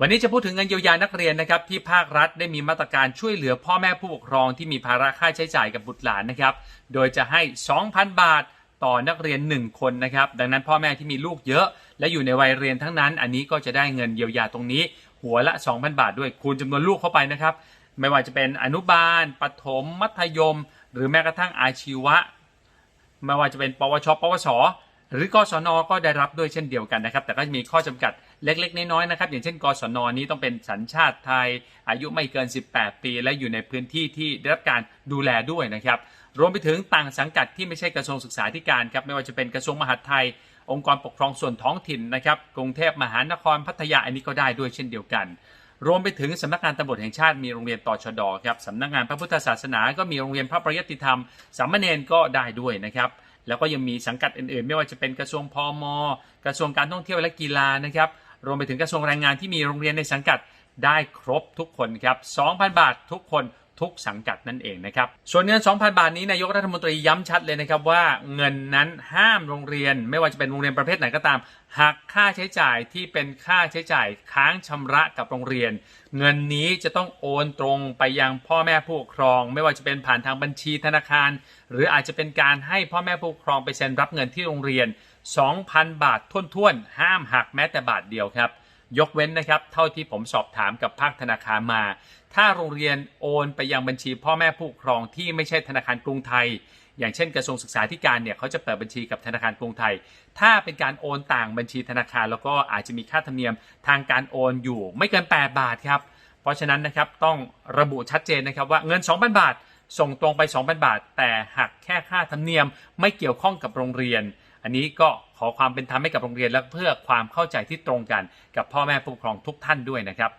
วันนี้จะพูดถึงเงินเยียวยานักเรียนนะครับที่ภาครัฐได้มีมาตรการช่วยเหลือพ่อแม่ผู้ปกครองที่มีภาระค่าใช้จ่ายกับบุตรหลานนะครับ โดยจะให้ 2,000 บาทต่อนักเรียน 1 คนนะครับ ดังนั้นพ่อแม่ที่มีลูกเยอะ และอยู่ในวัยเรียนทั้งนั้น อันนี้ก็จะได้เงินเยียวยาตรงนี้ หัวละ 2,000 บาทด้วยคูณจำนวนลูกเข้าไปนะครับ ไม่ว่าจะเป็นอนุบาลปฐมมัธยม หรือแม้กระทั่งอาชีวะ ไม่ว่าจะเป็นปวช ปวส หรือกศนก็ได้รับด้วยเช่นเดียวกันนะครับ แต่ก็มีข้อจำกัดเล็ก ๆ น้อยๆนะครับ อย่างเช่น กศนนี้ต้องเป็นสัญชาติไทย อายุไม่เกิน 18 ปี และอยู่ในพื้นที่ที่ได้รับการดูแลด้วยนะครับ รวมไปถึงต่างสังกัดที่ไม่ใช่กระทรวงศึกษาธิการครับ ไม่ว่าจะเป็นกระทรวงมหาดไทย องค์กรปกครองส่วนท้องถิ่นนะครับ กรุงเทพมหานครพัทยาอันนี้ก็ได้ด้วยเช่นเดียวกัน รวมไปถึงสำนักงานตำรวจแห่งชาติมีโรงเรียนตชดครับสำนักงานพระพุทธศาสนา ก็มีโรงเรียนพระประยัติธรรมสามเณรก็ได้ด้วยนะครับ แล้วก็ยังมีสังกัดอื่นๆ ไม่ว่าจะเป็นกระทรวงพมกระทรวงการท่องเที่ยวและกีฬานะครับรวมไปถึงกระทรวงแรงงานที่มีโรงเรียนในสังกัดได้ครบทุกคนครับ2,000 บาททุกคน ทุกสังกัดนั่นเองนะครับ ส่วนเงิน 2,000 บาทนี้นายกรัฐมนตรีย้ำชัดเลยนะครับว่าเงินนั้นห้ามโรงเรียน ไม่ว่าจะเป็นโรงเรียนประเภทไหนก็ตามหักค่าใช้จ่ายที่เป็นค่าใช้จ่ายค้างชำระกับโรงเรียน เงินนี้จะต้องโอนตรงไปยังพ่อแม่ผู้ปกครอง ไม่ว่าจะเป็นผ่านทางบัญชีธนาคาร หรืออาจจะเป็นการให้พ่อแม่ผู้ปกครองไปเซ็นรับเงินที่โรงเรียน 2,000 บาทท้วนๆห้ามหักแม้แต่บาทเดียวครับ ยกเว้นนะครับ เท่าที่ผมสอบถามกับภาคธนาคารมา ถ้าโรงเรียนโอนไปยังบัญชีพ่อแม่ผู้ปกครองที่ไม่ใช่ธนาคารกรุงไทย อย่างเช่นกระทรวงศึกษาธิการเนี่ยเขาจะเปิดบัญชีกับธนาคารกรุงไทย ถ้าเป็นการโอนต่างบัญชีธนาคาร แล้วก็อาจจะมีค่าธรรมเนียมทางการโอนอยู่ไม่เกิน 8 บาทครับ เพราะฉะนั้นนะครับต้องระบุชัดเจนนะครับว่าเงิน 2,000 บาท ส่งตรงไป 2,000 บาท แต่หักแค่ค่าธรรมเนียมไม่เกี่ยวข้องกับโรงเรียน อันนี้ก็ขอความเป็นธรรมให้กับโรงเรียนและเพื่อความเข้าใจที่ตรงกันกับพ่อแม่ผู้ปกครองทุกท่านด้วยนะครับ